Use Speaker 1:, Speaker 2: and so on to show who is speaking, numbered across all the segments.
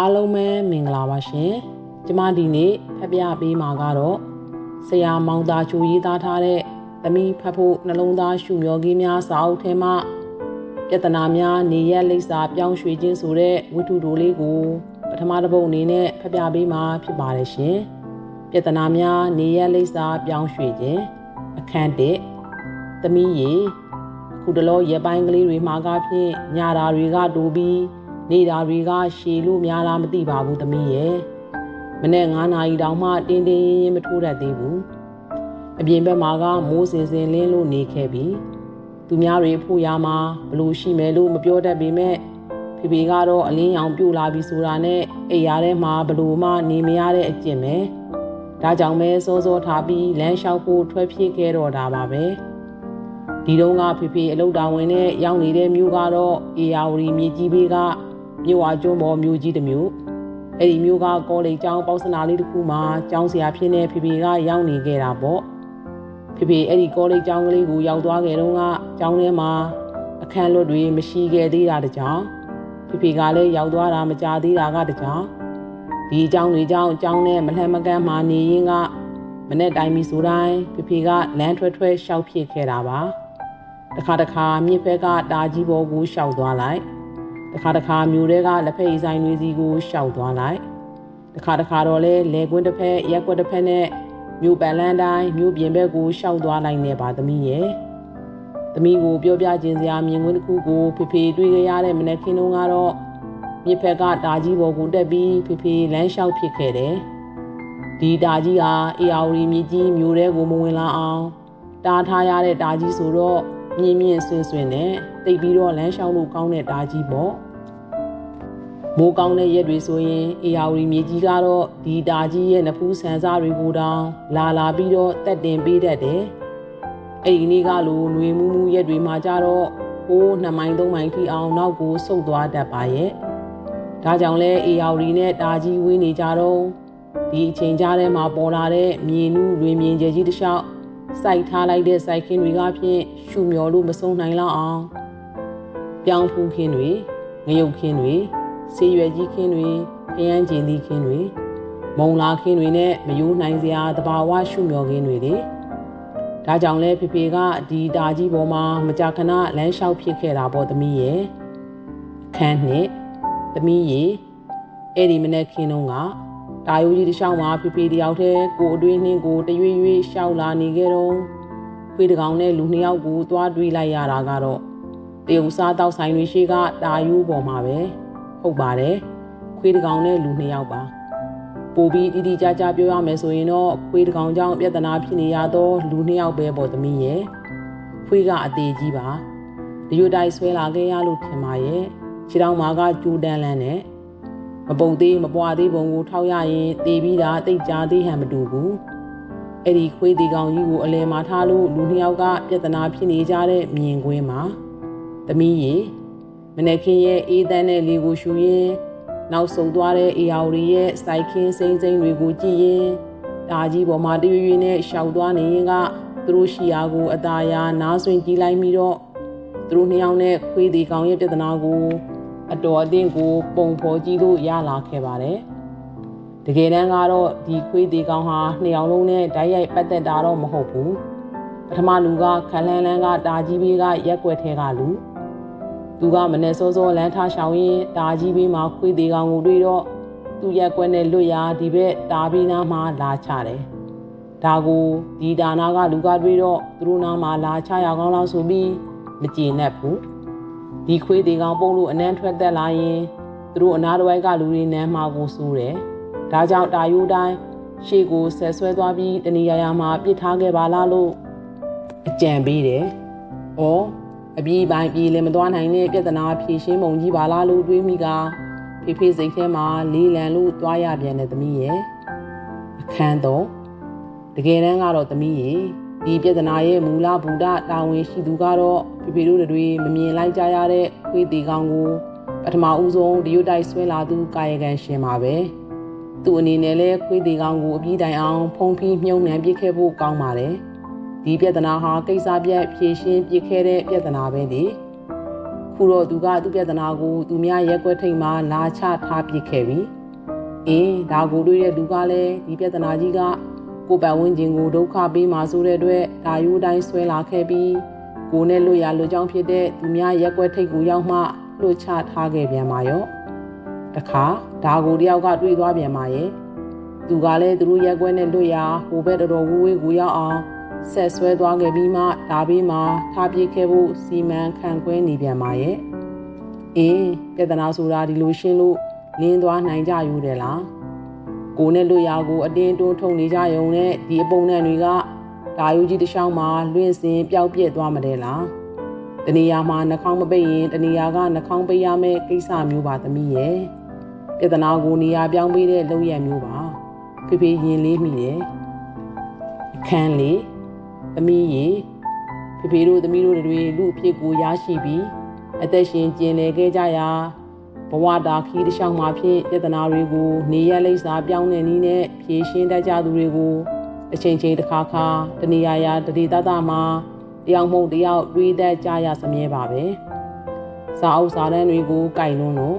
Speaker 1: အားလုံးပဲမင်္ဂလာပါရှင်ကျမဒီနေ့ဖတ်ပြပေးမှာကတော့ဆရာမောင်သားချူရေးသားထားတဲ့သမီးဖတ်ဖို့နှလုံးသားရှုမျောကြီးများစာအုပ်ထဲမှာပြဿနာများနေရက်လိပ်စာပြောင်းရွှေ့ခြင်းဆိုတဲ့ဝိထုတိုလေးကိုပထမတစ်ပုဒ်အနေနဲ့ဖတ်ပြပေးမှာဖြစ်ပါတယ်ရှင်ပြဿနာများနေရက်လိပ်စာပြောင်းရွှေ့ခြင်းအခန်း၁သမီးရေခုတလောရက်ပိုင်းကလေးတွေမှာကဖြင့်ညာတာတွေကတိုးပြီး နေတာတွေကရှည်လို့များလားမသိပါဘူးသမီးရဲ့မနေ့9နာရီတောင်မှတင်းတင်းရင်ရင်မထိုးတတ်သေးဘူးအပြင်ဘက်မှာကမိုးစင်စင်လင်းလို့နေခဲ့ပြီသူများတွေဖို့ရမှာဘလို့ရှိမယ်လို့မပြောတတ်ပေမဲ့ဖေဖေကတော့အလင်းရောင်ပြိုလာပြီဆိုတာနဲ့အိမ်ရထဲမှာဘလို့မှနေမရတဲ့အကျင့်ပဲဒါကြောင့်ပဲစောစောထားပြီးလမ်းလျှောက်ဖို့ထွက်ပြေးခဲ့တော့တာပါပဲဒီတုန်းကဖေဖေအလုတ်တာဝင်နဲ့ရောက်နေတဲ့မြို့ကတော့အေယာဝတီမြေကြီးဘေးက မြို့ဝကျွန်းပေါ်မြို့ကြီးတစ်မြို့အဲ့ဒီမြို့ကကောလိပ်ကျောင်းပေါစနာလေးတစ်ခုမှာကျောင်းဆရာဖြစ်နေဖေဖေကရောက်နေခဲ့တာပေါ့ဖေဖေအဲ့ဒီကောလိပ်ကျောင်းကလေးကိုရောက်သွားခဲ့တော့ကကျောင်းထဲမှာအခန်းလွတ်တွေမရှိခဲ့သေးတာတကြောင်ဖေဖေကလည်းရောက်သွားတာမကြသေးတာကတကြောင်ဒီအကြောင်းတွေကြောင့်အကြောင်းနဲ့မလှမ်းမကမ်းမှနေရင်ကမနေ့တိုင်းမီဆိုတိုင်းဖေဖေကလမ်းထွက်ထွက်ရှောက်ဖြစ်ခဲ့တာပါတခါတခါမြစ်ဖက်ကတာကြီးဘောကိုရှောက်သွားလိုက် တခါတခါမြို့တွေကလက်ဖက်ရည်ဆိုင်တွေစီကိုရှောက်သွားလိုက်တခါတခါတော့လဲလေကွင်းတစ်ဖက်ရက်ကွက်တစ်ဖက်နဲ့မြို့ပန်လန်းတိုင်းမြို့ပြင်ဘက်ကိုရှောက်သွားလိုက်နေပါသမီးရဲ့သမီးကိုပြောပြခြင်းစရာမြင်ကွင်းတစ်ခုကိုဖေဖေတွေ့ကြရတဲ့မနက်ခင်းတုန်းကတော့မြစ်ဖက်ကတာကြီးဘောကိုတက်ပြီးဖေဖေလမ်းလျှောက်ဖြစ်ခဲ့တယ်ဒီတာကြီးဟာအေယာဝတီမြစ်ကြီးမြို့ထဲကိုမဝင်လာအောင်တားထားရတဲ့တာကြီးဆိုတော့မြင်းမြင့်ဆွင်ဆွင်နဲ့တိတ်ပြီးတော့လမ်းလျှောက်လို့ကောင်းတဲ့တာကြီးပေါ့ မိုးကောင်းတဲ့ရက်တွေဆိုရင်အေယာဝတီမြေကြီးကတော့ဒီတာကြီးရဲ့နဖူးဆန်စားတွေကိုတောင်လာလာပြီးတော့တက်တင်ပေးတတ်တယ်အဲ့ဒီနေ့ကလိုຫນွေမူးမူးရက်တွေမှာကြတော့ဟိုးနှစ်မိုင်သုံးမိုင်ထိအောင်နောက်ကိုဆုတ်သွားတတ်ပါရဲ့ဒါကြောင့်လဲအေယာဝတီနဲ့တာကြီးဝင်းနေကြတော့ဒီအချိန်ကြားထဲမှာပေါ်လာတဲ့မြေနူးလွင်မြင်ကျကြီးတစ်လျှောက်စိုက်ထားလိုက်တဲ့စိုက်ခင်းတွေကဖြင့်ရှုမျောလို့မဆုံးနိုင်လောက်အောင်ပြောင်းဖူးခင်းတွေငရုတ်ခင်းတွေ ဆေးရွယ်ကြီးခင်းတွေခရမ်းကျင်သီးခင်းတွေမုံလာခင်းတွေနဲ့မယိုးနိုင်စရာတဘာဝရှုမျောခင်းတွေလေဒါကြောင့်လဲဖေဖေကဒီတာကြီးပေါ်မှာမကြခဏလမ်းလျှောက်ဖြစ်ခဲ့တာပေါ့သမီးရဲ့ခန်းနှစ်သမီးရေအဲ့ဒီမနေ့ခင်းတုန်းကတာယိုးကြီးတစ်ချောင်းမှာဖေဖေတယောက်တည်းကိုအတွင်းနှင်းကိုတရွေ့ရွေ့ရှောက်လာနေခဲ့တော့ခွေးတကောင်နဲ့လူနှစ်ယောက်ကိုသွားတွေးလိုက်ရတာကတော့တရုတ်စားတောက်ဆိုင်တွေရှိကတာယိုးပေါ်မှာပဲ ဟုတ်ပါတယ်ခွေးတကောင်နဲ့လူနှစ်ယောက်ပါပိုပြီးတိတိကျကျပြောရမယ်ဆိုရင်တော့ခွေးတကောင်ကြောင့်ပြဿနာဖြစ်နေရတော့လူနှစ်ယောက်ပဲပေါ့သမီးရဲ့ခွေးကအသေးကြီးပါဒီရွတိုက်ဆွဲလာခဲ့ရလို့ထင်ပါရဲ့ခြေထောက်မှာကကျူတန်းလန်းနဲ့မပုံသေးမပွားသေးပုံကိုထောက်ရရင်တေးပြီးတာတိတ်ကြသေးဟန်မတူဘူးအဲ့ဒီခွေးတီကောင်ကြီးကိုအလဲမှာထားလို့လူနှစ်ယောက်ကပြဿနာဖြစ်နေကြတဲ့မြင်ကွင်းမှာသမီးရေ မနေ့ခင်ရဲ့အေးတန်းတဲ့လေကိုရှူရင်းနောက်ဆုံးသွားတဲ့အေယာဝရီရဲ့စိုက်ခင်းစိမ့်စိမ့်တွေကိုကြည့်ရင်ဒါကြီးပေါ်မှာတရွေ့ရွေ့နဲ့ရှောက်သွားနေရင်ကသူတို့ရှိရာကိုအသာယာနားဆွင်ကြည့်လိုက်ပြီးတော့သူတို့နှစ်ယောက်နဲ့ခွေးတီကောင်ရဲ့ပြဿနာကိုအတော်အသင့်ကို ပုံဖော်ကြည့်လို့ရလာခဲ့ပါတယ်။တကယ်တမ်းကတော့ဒီခွေးသေးကောင်ဟာနှစ်ယောက်လုံးနဲ့ဓာတ်ရိုက်ပတ်သက်တာတော့မဟုတ်ဘူး။ပထမလူကခလန်းလန်းကတာကြီးဘေးကရက်ွက်ထဲကလူ သူကမနဲ့စောစောလမ်းထားရှောင်ရင်တာကြီးဘေးမှာခွေးသေးကောင်ကိုတွေ့တော့သူရက်ွက်နဲ့လွတ်ရာဒီဘက်တာဘေးနားမှာလာချတယ်။ဒါကိုဒီဒါနာကလူကတွေ့တော့သူတို့နားမှာလာချရကောင်းလောက်ဆိုပြီးမကျေနပ်ဘူး။ဒီခွေးသေးကောင်ပုံလို့အနမ်းထွက်သက်လာရင်သူတို့အနားတစ်ဝိုက်ကလူတွေနမ်းမှာကိုစိုးတယ်။ဒါကြောင့်တာယိုးတိုင်းရှေ့ကိုဆက်ဆွဲသွားပြီးတဏီယာယာမှာပြစ်ထားခဲ့ပါလားလို့အကြံပေးတယ်။အော် အပြေးပိုင်းပြေးလည်းမသွားနိုင်တဲ့ပြဿနာဖြေရှင်းပုံကြီးပါလားလို့တွေးမိကဖေဖေစိတ်ထဲမှာလေးလံလို့သွားရပြန်တဲ့သမီးရဲ့အခန်းတော့တကယ်တမ်းကတော့သမီးရဲ့ဒီပြဿနာရဲ့မူလဘူဒတာဝန်ရှိသူကတော့ဖေဖေတို့တွေမမြင်လိုက်ကြရတဲ့ခွေးသေးကောင်ကိုပထမဦးဆုံးဒီယိုတိုက်ဆွဲလာသူကာယကံရှင်ပါပဲသူ့အနေနဲ့လည်းခွေးသေးကောင်ကိုအပြီးတိုင်အောင်ဖုံးဖီးမြုံနှံပစ်ခဲ့ဖို့ကောင်းပါတယ် ဒီပြဿနာဟာကိစ္စပြက်ဖြေရှင်းပစ်ခဲ့တဲ့ပြဿနာပဲလေခုတော့သူကသူ့ပြဿနာကိုသူများရက်ွက်ထိတ်မှလာချထားပစ်ခဲ့ပြီအင်းဒါကိုတွေ့တဲ့လူကလည်းဒီပြဿနာကြီးကကိုပတ်ဝန်းကျင်ကိုဒုက္ခပေးမှဆိုတဲ့အတွက်ဒါယူတိုင်းဆွဲလာခဲ့ပြီးကိုနဲ့လွတ်ရလွတ်ကြောင်းဖြစ်တဲ့သူများရက်ွက်ထိတ်ကိုရောက်မှလွတ်ချထားခဲ့ပြန်ပါရောတခါဒါကိုတယောက်ကတွေ့သွားပြန်ပါရဲ့သူကလည်းသူတို့ရက်ွက်နဲ့လွတ်ရဟိုဘက်တော်တော်ဝေးဝေးကိုရောက်အောင် ဆက်ဆွဲသွားခဲ့ပြီးမှဒါဘေးမှာထားပြေးခဲ့ဖို့စီမံခန့်ခွဲနေပြန်ပါရဲ့အင်းပြဿနာဆိုတာဒီလိုရှင်းလို့လင်းသွားနိုင်ကြယူတယ်လားကိုနဲ့လွတ်ရာကိုအတင်းတွန်းထုံနေကြရုံနဲ့ဒီအပုံနဲ့တွေကဒါယူကြီးတစ်ချောင်းမှာလွင့်စင်ပျောက်ပြက်သွားမတယ်လားတနေရာမှာနှာခေါင်းမပိတ်ရင်တနေရာကနှာခေါင်းပိတ်ရမယ့်ကိစ္စမျိုးပါသမီးရဲ့ပြဿနာကိုနေရာပြောင်းပေးတဲ့လုပ်ရမျိုးပါဖေဖေရင်လေးမိတယ်အခန်းလေး သမီးရေဖေဖေတို့သမီးတို့တွေလူအဖြစ်ကိုရရှိပြီးအသက်ရှင်ကျင်လည်ခဲ့ကြရာဘဝတာခီးတစ်လျှောက်မှာဖြင့်ပြဿနာတွေကိုနေရလိမ့်စာပြောင်းနေနည်းနဲ့ဖြေရှင်းတတ်ကြသူတွေကိုအချိန်ချင်းတစ်ခါခါတနေရာရာတတိတတမှာတယောက်မဟုတ်တယောက်တွေးတတ်ကြရစမြဲပါပဲစာအုပ်စာတမ်းတွေကိုကြိုင်လွန်းလို့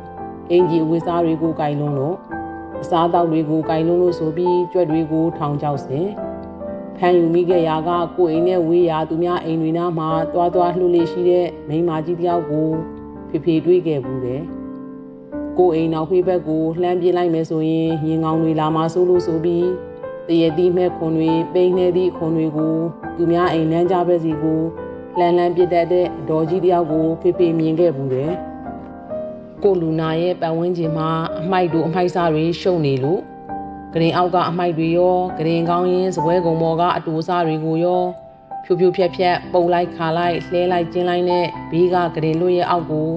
Speaker 1: အင်ဂျီဝေစားတွေကိုကြိုင်လွန်းလို့အစားအသောက်တွေကိုကြိုင်လွန်းလို့ဆိုပြီးကြွက်တွေကိုထောင်ချောက်စဉ် ဖန်ယူမိခဲ့ရာကကိုအိမ်နဲ့ဝေးရာသူများအိမ်တွေနားမှာတွားတွားလှူလေးရှိတဲ့မိန်းမကြီးတယောက်ကိုဖေဖေတွေးခဲ့ဘူးတယ်။ကိုအိမ်နောက်ဖေးဘက်ကိုလှမ်းပြေးလိုက်မယ်ဆိုရင်ရင်ကောင်းတွေလာမှဆိုးလို့ဆိုပြီးတရတိမဲ့ခွန်တွေပိန်နေသည့်ခွန်တွေကိုသူများအိမ်လမ်းကြပဲစီကိုလှမ်းလှမ်းပြစ်တတ်တဲ့ဒေါ်ကြီးတယောက်ကိုဖေဖေမြင်ခဲ့ဘူးတယ်။ကိုလူနာရဲ့ပတ်ဝန်းကျင်မှာအမိုက်တို့အမိုက်စားတွေရှုံနေလို့ ဂရင်အောက်ကအမိုက်တွေရောဂရင်ကောင်းရင်စပွဲကုံပေါ်ကအတူအစားတွေကိုရောဖြူဖြူဖြက်ဖြက်ပုံလိုက်ခါလိုက်လှဲလိုက်ကျင်းလိုက်နဲ့ဘေးကဂရင်လွတ်ရဲ့အောက်ကို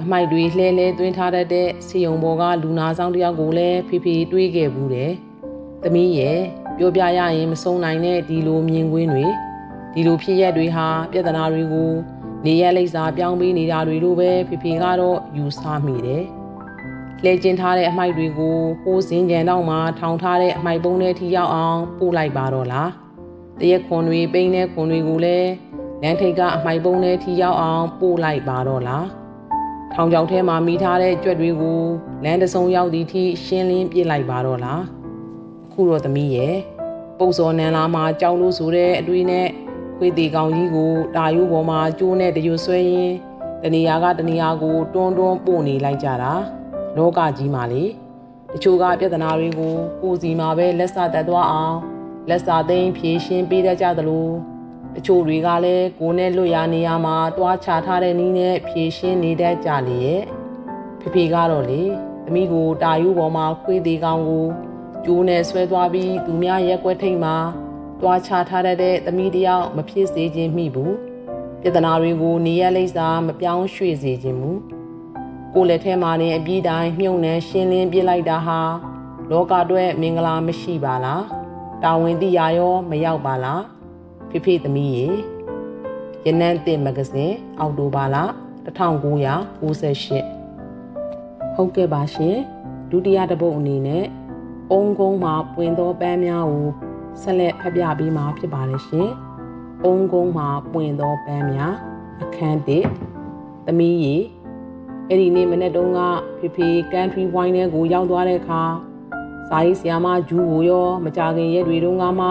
Speaker 1: အမိုက်တွေလှဲလဲသွင်းထားတတ်တဲ့စီယုံပေါ်ကလူနာဆောင်တယောက်ကိုလည်းဖေဖေတွေးခဲ့ဘူးတယ်။သမီးရဲ့ပြောပြရရင်မဆုံးနိုင်တဲ့ဒီလိုမြင်ကွင်းတွေဒီလိုဖြစ်ရက်တွေဟာပြဿနာတွေကိုနေရလိမ့်စာပြောင်းပေးနေတာတွေလိုပဲဖေဖေကတော့ယူဆမိတယ်။ လဲကျင်းထားတဲ့အမိုက်တွေကိုဟိုးစင်ကြံတော့မှထောင်ထားတဲ့အမိုက်ပုံးထဲထိရောက်အောင်ပို့လိုက်ပါတော့လားတရက်ခွန်တွေပိန်းတဲ့ခွန်တွေကိုလည်းလမ်းထိပ်ကအမိုက်ပုံးထဲထိရောက်အောင်ပို့လိုက်ပါတော့လားထောင်ချောက်ထဲမှာမိထားတဲ့ကြွက်တွေကိုလမ်းတဆုံရောက်သည့်ထိရှင်းလင်းပြစ်လိုက်ပါတော့လားအခုတော့သမီးရဲ့ပုံစော်နန်းလာမှာကြောက်လို့ဆိုတဲ့အတွေ့နဲ့ခွေးတီကောင်ကြီးကိုတာယိုးပေါ်မှာကျိုးနဲ့တရွဆွဲရင်းတနေရာကတနေရာကိုတွန်းတွန်းပို့နေလိုက်ကြတာ လောကကြီးမှာလေတချို့ကပြဿနာတွေကိုကိုယ်စီမှာပဲလက်စတက်သွားအောင်လက်စာသိမ်းဖြေရှင်းပေးတတ်ကြသလိုတချို့တွေကလည်းကိုယ်နဲ့လွတ်ရနေရမှာတွားချထားတဲ့နည်းနဲ့ဖြေရှင်းနေတတ်ကြလေရဲ့ဖေဖေကတော့လေသမီးကိုတာယူပေါ်မှာခွေးသေးကောင်ကိုကျိုးနဲ့ဆွဲသွားပြီးသူများရက်ွက်ထိတ်မှာတွားချထားတဲ့သမီးတယောက်မဖြစ်စေခြင်းမိဘူးပြဿနာတွေကိုနေရလိမ့်စာမပြောင်းရွှေ့စေခြင်းမူ ကိုလက်ထဲမှာနေအပြေးတိုင်းမြုံနှံရှင်းလင်းပြစ်လိုက်တာဟာလောကအတွက်မင်္ဂလာမရှိပါလားတာဝန်တိရာရောမရောက်ပါလားဖိဖိသမီးရေရနန်းတင်မဂဇင်းအောက်တိုဘာလ1998ဟုတ်ကဲ့ပါရှင်ဒုတိယတစ်ပုတ်အနေနဲ့အုံကုန်းမှာပွင့်သောပန်းများကိုဆက်လက်ဖတ်ပြပေးမှာဖြစ်ပါတယ်ရှင်အုံကုန်းမှာပွင့်သောပန်းများအခန်း1သမီးရေ အဲ့ဒီနေ့မနေ့တုန်းကဖေဖေကန်ထရီဝိုင်းထဲကိုရောက်သွားတဲ့အခါစာရေးဆရာမဂျူးကိုရောမကြခင်ရက်တွေတုန်းကမှ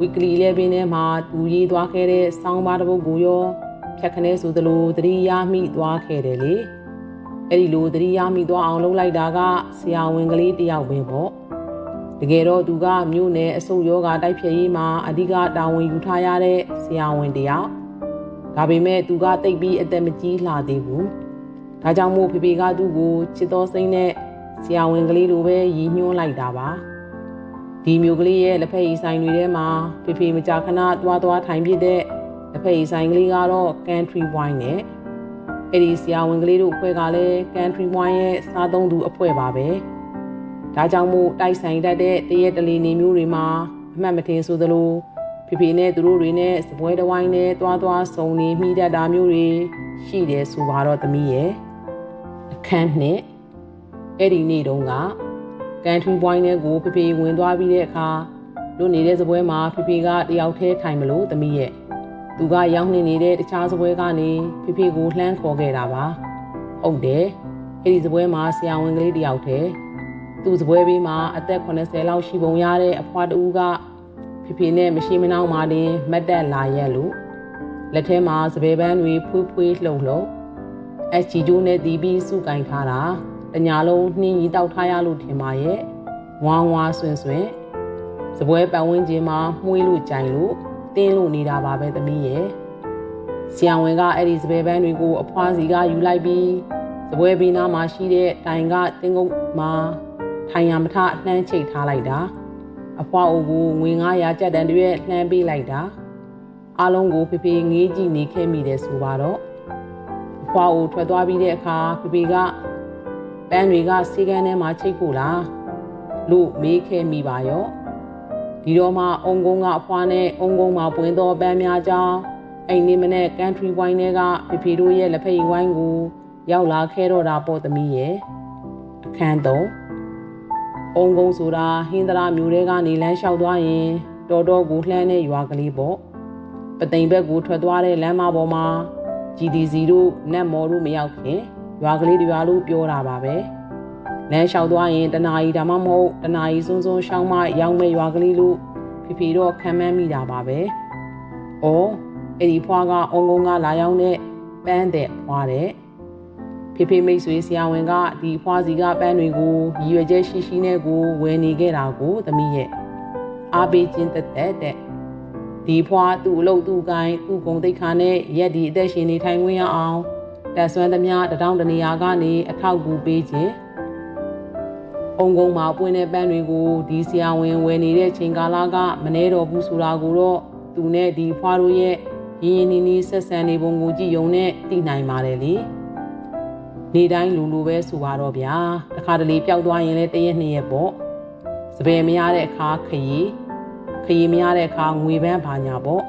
Speaker 1: ဝီကလီ11ထဲမှာတူရေးသွားခဲ့တဲ့စောင်းပါတစ်ပုဒ်ကိုရောဖြတ်ခနဲဆိုသလိုသတိရမိသွားခဲ့တယ်လေအဲ့ဒီလိုသတိရမိသွားအောင်လုပ်လိုက်တာကဆရာဝန်ကလေးတယောက်ပဲပေါ့တကယ်တော့သူကမြို့နယ်အဆုတ်ယောဂတိုက်ဖြည့်ရေးမှာအဓိကတာဝန်ယူထားရတဲ့ဆရာဝန်တယောက်ဒါပေမဲ့သူကတိတ်ပြီးအသက်မကြီးလှသေးဘူး ဒါကြောင့်မို့ဖေဖေကသူ့ကိုချစ်တော်စိမ့်နဲ့ဆရာဝန်ကလေးလိုပဲရည်ညွှန်းလိုက်တာပါဒီမျိုးကလေးရဲ့လက်ဖက်ရည်ဆိုင်တွေထဲမှာဖေဖေမကြာခဏသွားသွားထိုင်ပြတဲ့လက်ဖက်ရည်ဆိုင်ကလေးကတော့ country wine နဲ့အဲ့ဒီဆရာဝန်ကလေးတို့အဖွဲ့ကလည်း country wine ရဲ့စားသုံးသူအဖွဲ့ပါပဲဒါကြောင့်မို့တိုက်ဆိုင်တတ်တဲ့တရက်တလီနေမျိုးတွေမှာအမှတ်မထင်ဆိုသလိုဖေဖေနဲ့သူတို့တွေနဲ့စပွဲတဝိုင်းနဲ့တွားတွားစုံနေမိတတ်တာမျိုးတွေရှိတယ်ဆိုပါတော့သမီးရဲ့ အခန်းနှစ်အဲ့ဒီနေ့တုန်းကကန်ထရီပွိုင်းထဲကိုဖေဖေဝင်သွားပြီးတဲ့အခါလွတ်နေတဲ့စပွဲမှာဖေဖေကတယောက်တည်းထိုင်မလို့သမီးရဲ့သူကရောက်နေနေတဲ့တခြားစပွဲကနေဖေဖေကိုလှမ်းခေါ်ခဲ့တာပါဟုတ်တယ်အဲ့ဒီစပွဲမှာဆရာဝန်ကလေးတယောက်တည်းသူ့စပွဲဘေးမှာအသက်80လောက်ရှိပုံရတဲ့အဖွားတူကဖေဖေနဲ့မရှိမနှောင်းမာတင်မတ်တက်လာရက်လို့လက်ထဲမှာစပယ်ပန်းတွေဖွေးဖွေးလှုပ်လှုပ် အချီကျိုးနဲ့တီးပြီးစုကင်ထားတာတညာလုံးနှင်းကြီးတောက်ထားရလို့ထင်ပါရဲ့ဝမ်းဝါဆွင်ဆွင်စပွဲပတ်ဝန်းကျင်မှာမှုေးလို့ကြိုင်လို့တင်းလို့နေတာပါပဲသမီးရဲ့ဆရာဝန်ကအဲ့ဒီစပယ်ပန်းတွေကိုအဖွားစီကယူလိုက်ပြီးစပွဲဘေးနားမှာရှိတဲ့တိုင်ကတင်းကုန်းမှာထိုင်ရမထလှမ်းချိတ်ထားလိုက်တာအဖွားအိုကိုငွေ900ကျပ်တန်တရွက်လှမ်းပေးလိုက်တာအားလုံးကိုဖေဖေငေးကြည့်နေခဲ့မိတယ်ဆိုပါတော့ အဖွားအိုထွက်သွားပြီးတဲ့အခါဖေဖေကပန်းတွေကစီကန်းထဲမှာချိတ်ဖို့လားလို့မေးခဲ့မိပါရောဒီတော့မှအုံကုန်းကအဖွားနဲ့အုံကုန်းမှာပွင့်သောပန်းများကြောင်းအိမ်နေမနဲ့ကန်ထရီဝိုင်းတွေကဖေဖေတို့ရဲ့လက်ဖက်ရည်ဝိုင်းကို ရောက်လာခဲ့တော့တာပေါ့သမီးရဲ့အခန်းသုံးအုံကုန်းဆိုတာဟင်းသရာမျိုးတွေကနေလမ်းလျှောက်သွားရင်တော်တော်ကိုလှမ်းတဲ့ရွာကလေးပေါ့ပသိမ်ဘက်ကိုထွက်သွားတဲ့လမ်းမပေါ်မှာ GDC တို့နတ်မော်တို့မရောက်ခင်ရွာကလေးတွေရွာလို့ပြောတာပါပဲလမ်းလျှောက်သွားရင်တနာရီဒါမှမဟုတ်တနာရီစွန်းစွန်းရှောင်းမရောက်မဲ့ရွာကလေးလို့ဖီဖီတော့ခံမှန်းမိတာပါပဲ။အော်အဲ့ဒီဖွားကအုံကုန်းကလာရောက်တဲ့ပန်းတဲ့ဖွားတဲ့ဖေဖေမိတ်ဆွေဆရာဝန်ကဒီဖွားစီကပန်းတွေကိုရည်ရွယ်ချက်ရှိရှိနဲ့ကိုဝယ်နေခဲ့တာကိုသမီးရဲ့အားပေးခြင်းတက်တက်တဲ့ ဒီဖွားသူ့အလုပ်သူ့ကိုင်းသူ့ဂုံတိတ်ခါနဲ့ရက်ဒီအသက်ရှင်နေထိုင်ခွင့်ရအောင်တက်ဆွမ်းသမျှတထောင်တနေရာကနေအထောက်ကူပေးခြင်းအုံကုန်းမှာပွင့်တဲ့ပန်းတွေကိုဒီဆရာဝန်ဝယ်နေတဲ့ချိန်ကာလကမနှဲတော်ဘူးဆိုတာကိုတော့သူနဲ့ဒီဖွားတို့ရဲ့ရင်းရင်းနှီးနှီးဆက်ဆံနေပုံကိုကြည့်ယုံနဲ့သိနိုင်ပါတယ်လေနေတိုင်းလူလူပဲဆိုပါတော့ဗျာတခါတလေပျောက်သွားရင်လည်းတရက်နှစ်ရက်ပေါ့စပယ်မရတဲ့အခါခရီး ခရီးမရတဲ့အခါငွေပန်းဘာညာပေါ့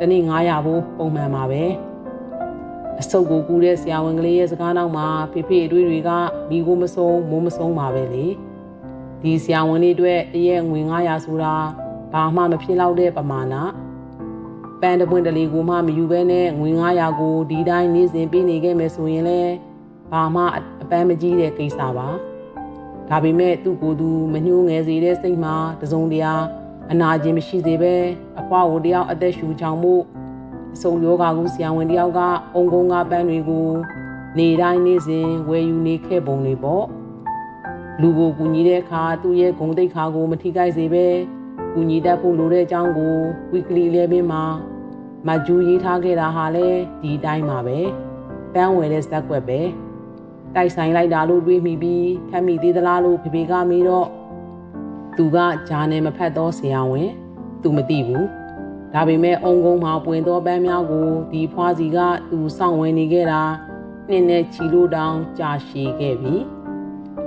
Speaker 1: တနေ့900ဘူးပုံမှန်ပါပဲအစုပ်ကိုကူးတဲ့ဆရာဝန်ကလေးရဲ့စကားနောက်မှာဖေဖေအတွေ့တွေကမိကိုမဆုံးမိုးမဆုံးပါပဲလေဒီဆရာဝန်လေးအတွက်တရက်ငွေ900ဆိုတာဘာမှမဖြစ်တော့တဲ့ပမာဏပန်းတပွင့်တလီကိုမှမယူဘဲနဲ့ငွေ900ကိုဒီတိုင်းနေ့စဉ်ပေးနေခဲ့မယ်ဆိုရင်လည်းဘာမှအပန်းမကြီးတဲ့ကိစ္စပါဒါပေမဲ့သူ့ကိုယ်သူမညှိုးငယ်စေတဲ့စိတ်မှာတစုံတရာ အနာကျင်မရှိသေးပဲအဖွားကိုတယောက်အသက်ရှူချောင်မှုအစုံယောဂါကူဆရာဝန်တယောက်ကအုံကုန်းကပန်းတွေကိုနေတိုင်းနေ့စဉ်ဝယ်ယူနေခဲ့ပုံတွေပေါ့လူကိုကူညီတဲ့အခါသူ့ရဲ့ဂုံတိတ်ခါကိုမထိခိုက်စေပဲကူညီတတ်ဖို့လိုတဲ့အကြောင်းကို weekly 11မှာမကျူးရေးထားခဲ့တာဟာလည်းဒီတိုင်းပါပဲပန်းဝယ်တဲ့ဇက်ွက်ပဲတိုက်ဆိုင်လိုက်တာလို့တွေးမိပြီးထမ်းမိသေးသလားလို့ဖေဖေကမေးတော့ သူကဂျာနယ်မဖတ်တော့ဆရာဝန်သူမသိဘူးဒါပေမဲ့အုံကုန်းမှာပွင့်သောပန်းများကိုဒီဖွားစီကသူစောင့်ဝင်နေခဲ့တာနှစ်နဲ့ချီလို့တောင်ကြာရှည်ခဲ့ပြီ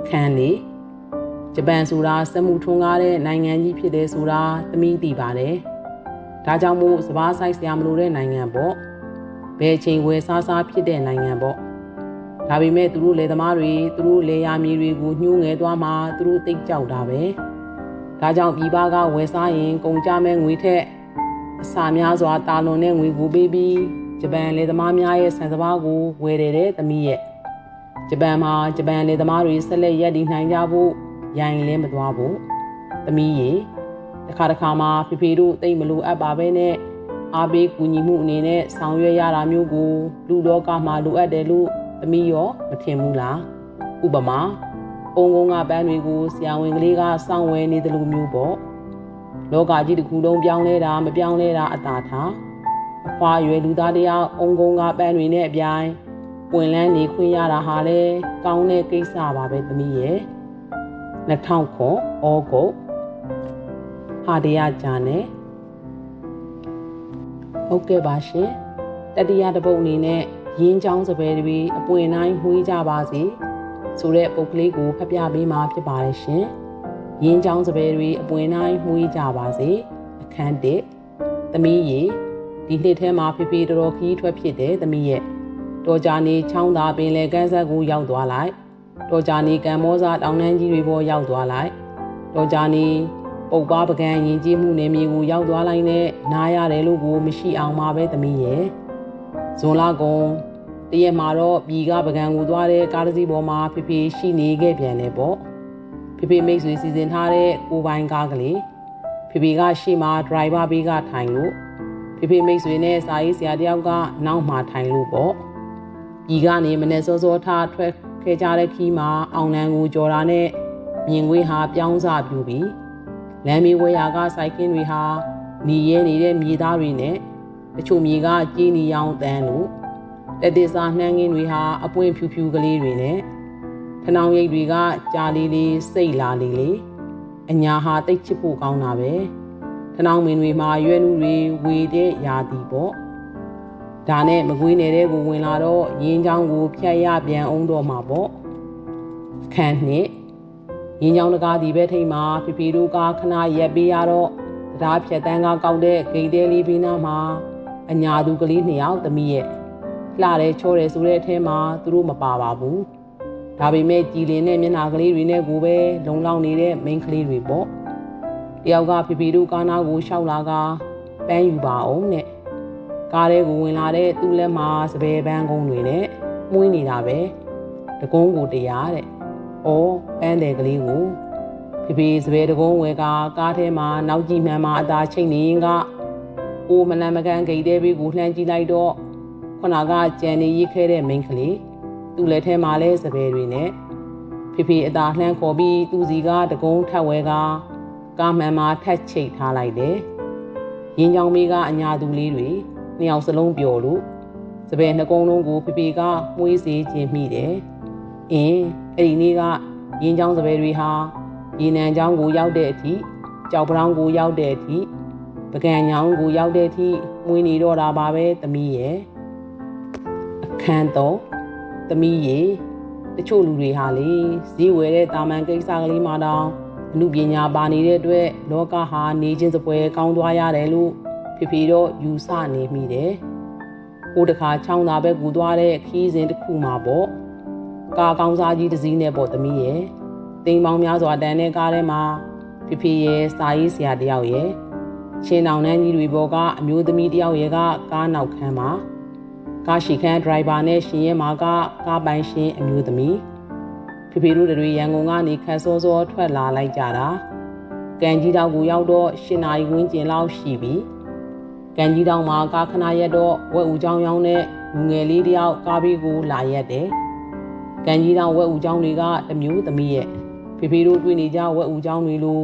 Speaker 1: ခန်းလေးဂျပန်ဆိုတာစက်မှုထွန်းကားတဲ့နိုင်ငံကြီးဖြစ်တယ်ဆိုတာသမီးသိပါတယ်ဒါကြောင့်မို့စပားဆိုင်ဆရာမလို့တဲ့နိုင်ငံပေါ့ဘယ်ချိန်ဝယ်စားစားဖြစ်တဲ့နိုင်ငံပေါ့ဒါပေမဲ့သူတို့လယ်သမားတွေသူတို့လယ်ယာမြေတွေကိုညှိုးငယ်သွားမှသူတို့တိတ်ကြောက်တာပဲ ဒါကြောင့်ပြည်ပကဝယ်စားရင်ကုန်ကြမဲ့ငွေထက်အစာများစွာတာလွန်တဲ့ငွေကိုပေးပြီးဂျပန်လယ်သမားများရဲ့ဆန်စပါးကိုဝယ်တယ်တဲ့သမီးရဲ့ဂျပန်မှာဂျပန်လယ်သမားတွေဆက်လက်ရပ်တည်နိုင်ကြဖို့ရိုင်လဲမသွားဘူးသမီးရေတခါတခါမှဖေဖေတို့တိတ်မလို့အပ်ပါပဲနဲ့အားပေးကူညီမှုအနေနဲ့ဆောင်ရွက်ရတာမျိုးကိုလူလောကမှာလိုအပ်တယ်လို့သမီးရောမထင်ဘူးလားဥပမာ အုံကုန်းကပန်းတွေကိုဆရာဝန်ကလေးကစောင့်ဝဲနေတယ်လို့မျိုးပေါ့လောကကြီးတစ်ခုလုံးပြောင်းလဲတာမပြောင်းလဲတာအသာထားအဖွာရွယ်လူသားတယောက်အုံကုန်းကပန်းတွေနဲ့အပြိုင်ပွင့်လန်းနေခွင့်ရတာဟာလေကောင်းတဲ့ကိစ္စပါပဲသမီးရဲ့2000ခွန်ဩဂုတ်ဟာတရားဂျာနယ်ဟုတ်ကဲ့ပါရှင်တတိယတစ်ပုတ်အနေနဲ့ရင်းချောင်းစပယ်တွေအပွင့်တိုင်းမှွေးကြပါစေ ဆိုတဲ့ပုတ်ကလေးကိုဖတ်ပြပေးမှာဖြစ်ပါတယ်ရှင်ရင်းချောင်းစပယ်တွေအပွင့်တိုင်းမှွေးကြပါစေအခန်း1သမီးရေဒီနှစ်ထဲမှာဖေဖေတော်တော်ခီးထွက်ဖြစ်တယ်သမီးရဲ့တော်ကြာနေချောင်းသာပင်လေကန်းဆက်ကိုရောက်သွားလိုက်တော်ကြာနေကံမောစာတောင်တန်းကြီးတွေပေါ်ရောက်သွားလိုက်တော်ကြာနေပုပ်ပါပကံရင်ကြီးမှုနယ်မြေကိုရောက်သွားလိုက်နဲ့နားရတယ်လို့ကိုမရှိအောင်ပါပဲသမီးရဲ့ဇွန်လကုံ တရက်မှာတော့ပြည်ကပကံကိုသွားတဲ့ကားတစ်စီးပေါ်မှာဖေဖေရှိနေခဲ့ပြန်တယ်ပေါ့ဖေဖေမိတ်ဆွေစီစဉ်ထားတဲ့ကိုပိုင်ကားကလေးဖေဖေကရှေ့မှာဒရိုင်ဘာဘေးကထိုင်လို့ဖေဖေမိတ်ဆွေနဲ့စာရေးဆရာတယောက်ကနောက်မှာထိုင်လို့ပေါ့ပြည်ကနေမနေ့စောစောထားထွက်ခဲ့ကြတဲ့ခီးမှာအောင်နန်းကိုကြော်တာနဲ့မြင်ကွေးဟာပြောင်းစားပြူပြီးလမ်းမေးဝဲရာကစိုက်ကင်းတွေဟာหนีရဲနေတဲ့မြေသားတွေနဲ့တချို့မြေကကြီးနီရောင်တန်းလို့ တက်သေးစာနှမ်းငင်းတွေဟာအပွင့်ဖြူဖြူကလေးတွေနဲ့ထနောင်ရိပ်တွေကကြာလေးလေးစိတ်လာလေးလေးအညာဟာတိတ်ချစ်ဖို့ကောင်းတာပဲထနောင်မင်းတွေမှာရွယ်နုတွေဝေတဲ့ရာသီပေါ့ဒါနဲ့မကွေးနယ်တဲ့ကိုဝင်လာတော့ရင်းချောင်းကိုဖြတ်ရပြန်အောင်တော့မှာပေါ့ခန်းနှစ်ရင်းချောင်းတကားဒီဘက်ထိပ်မှာဖေဖေတို့ကခဏရက်ပေးရတော့တရားဖြတ်တန်းကကောက်တဲ့ဂိတ်တဲလေးဘေးနားမှာအညာသူကလေးနှစ်ယောက်သမီးရဲ့ လှတယ်ချောတယ်ဆိုတဲ့အထဲမှာသူတို့မပါပါဘူးဒါပေမဲ့ကြည်လင်တဲ့မျက်နှာကလေးတွေနဲ့ကိုပဲလုံလောက်နေတဲ့မိန်းကလေးတွေပေါ့တယောက်ကဖေဖေတို့ကားနာကိုရှောက်လာကပန်းယူပါအောင်နဲ့ကားထဲကိုဝင်လာတဲ့သူ့လက်မှာစပယ်ပန်းကုန်းတွေနဲ့မှုန်းနေတာပဲတကုန်းကိုတရားတဲ့။အော်ပန်းတယ်ကလေးကိုဖေဖေစပယ်တကုန်းဝဲကကားထဲမှာနောက်ကြည့်မှန်မှာအသာချိန်နေရင်ကအိုမလန်မကန်ဂိတ်တဲ့ဘေးကိုလှမ်းကြည့်လိုက်တော့ ခုနကကြံနေရိခဲတဲ့မိန်းကလေးသူ့လက်ထဲမှာလဲစပယ်တွေနဲ့ဖေဖေအသာလှမ်းခေါ်ပြီးသူ့စီကတကုန်းထပ်ဝဲကကားမှန်မှာထက်ချိတ်ထားလိုက်တယ်။ရင်ကြောင်မေးကအညာသူလေးတွေနှစ်ယောက်စလုံးပျော်လို့စပယ်နှကုံးလုံးကိုဖေဖေကမွေးစေခြင်းမိတယ်။အင်းအဲ့ဒီနေ့ကရင်ကြောင်စပယ်တွေဟာရေနံချောင်းကိုရောက်တဲ့အထိကြောက်ပရောင်းကိုရောက်တဲ့အထိပကံညောင်းကိုရောက်တဲ့အထိမွေးနေတော့တာပါပဲသမီးရဲ့အ ခန်းတော့သမီးရဲ့တချို့လူတွေဟာလေဈေးဝယ်တဲ့တာမန်ကိစ္စကလေးမှတောင်အမှုပညာပါနေတဲ့အတွက်လောကဟာနေချင်းစပွဲကောင်းသွားရတယ်လို့ဖေဖေတော့ယူဆနေမိတယ်။ဟိုတခါချောင်းသာဘက်ကူသွားတဲ့ခီးစဉ်တစ်ခုမှာပေါ့။ကာကောင်းစားကြီးတစ်စီးနဲ့ပေါ့သမီးရဲ့။တိမ်ပေါင်းများစွာတန်တဲ့ကားထဲမှာဖေဖေရဲ့စာရေးဆရာတယောက်ရဲ့ချင်းတောင်နှန်းကြီးတွေပေါ်ကအမျိုးသမီးတယောက်ရဲ့ကကားနောက်ခန်းမှာ ကားရှိခန်းဒရိုင်ဘာနဲ့ရှင်ရဲ့မှာကကားပိုင်ရှင်အမျိုးသမီးဖေဖေတို့တွေရန်ကုန်ကနေခန်းစောစောထွက်လာလိုက်ကြတာ။ကန်ကြီးတောင်ကိုရောက်တော့၈နာရီဝန်းကျင်လောက်ရှိပြီ။ကန်ကြီးတောင်မှာကားခဏရက်တော့ဝက်ဦးချောင်းရောင်းတဲ့လူငယ်လေးတယောက်ကားဘေးကိုလာရက်တယ်။ကန်ကြီးတောင်ဝက်ဦးချောင်းတွေကတမျိုးသမီးရဲ့ဖေဖေတို့တွေ့နေကြဝက်ဦးချောင်းတွေလို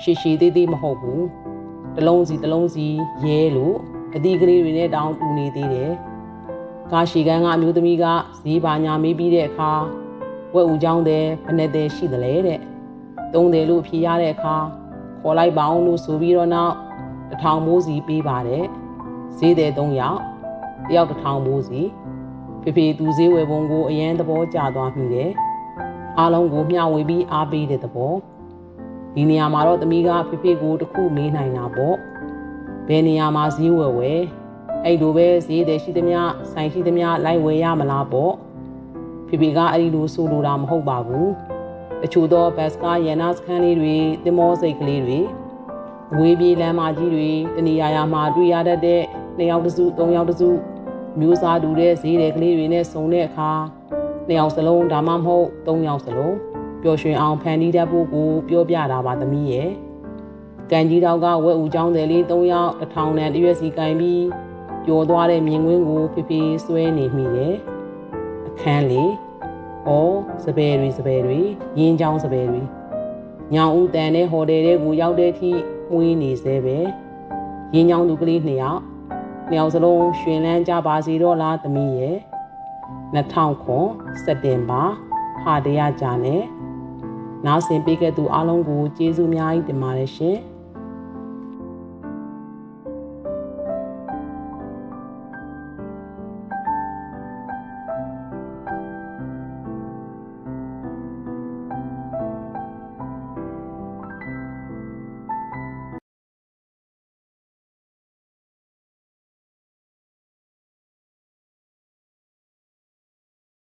Speaker 1: ရှည်ရှည်သေးသေးမဟုတ်ဘူး။တလုံးစီတလုံးစီရဲလို့အသီးကလေးတွေနဲ့တောင်တူနေသေးတယ်။ ကားရှည်ကန်းကအမျိုးသမီးကဈေးပါညာမေးပြီးတဲ့အခါဝက်ဦးချောင်းတဲ့ဘယ်နဲ့တဲ့ရှိသလဲတဲ့။သုံးတယ်လို့ဖြေရတဲ့အခါခေါ်လိုက်ပါအောင်လို့ဆိုပြီးတော့နောက်တထောင်မိုးစီပေးပါတယ်ဈေးတဲ့၃ယောက်တယောက်တထောင်မိုးစီဖေဖေသူဈေးဝယ်ပုံကိုအရန်သဘောကျသွားမိတယ်အားလုံးကိုမျှဝေပြီးအားပေးတဲ့သဘောဒီနေရာမှာတော့သမီးကဖေဖေကိုတခုမေးနိုင်တာပေါ့ဘယ်နေရာမှာဈေးဝယ်ဝယ် အဲ့လိုပဲဈေးတဲ့ရှိသမျှဆိုင်ရှိသမျှလိုက်ဝယ်ရမလားပေါ့ဖေဖေကအဲ့ဒီလိုဆိုလိုတာမဟုတ်ပါဘူးတချို့သောဘတ်စကားရန်နာစခန်းလေးတွေတင်မောစိတ်ကလေးတွေဝေးပြေးလမ်းမကြီးတွေတနေရာရာမှာတွေ့ရတတ်တဲ့နှစ်ယောက်တစုသုံးယောက်တစုမျိုးစားတူတဲ့ဈေးတွေကလေးတွေနဲ့စုံတဲ့အခါနှစ်ယောက်စလုံးဒါမှမဟုတ်သုံးယောက်စလုံးပျော်ရွှင်အောင်ဖန်တီးတတ်ဖို့ကိုပြောပြတာပါသမီးရဲ့ကန်ကြီးတောက်ကဝက်ဦးချောင်းတယ်လေး၃ယောက်တစ်ထောင်နဲ့တရွက်စီကင်ပြီး ပျော်သွားတဲ့မြင်ကွင်းကိုဖေဖေဆွဲနေမိတယ်အခန်းလေးဩစပယ်တွေစပယ်တွေရင်းချောင်းစပယ်တွေညောင်ဦးတန်တဲ့ဟိုတယ်တွေကိုရောက်တဲ့အထိမှုေးနေသေးပဲရင်းချောင်းသူကလေးနှစ်ယောက်နှစ်ယောက်စလုံးရှင်လန်းကြပါစီတော့လားသမီးရဲ့2000ခွန်စက်တင်ဘာဟာတရားကြနဲ့နားဆင်ပေးခဲ့သူအားလုံးကိုကျေးဇူးအများကြီးတင်ပါတယ်ရှင်။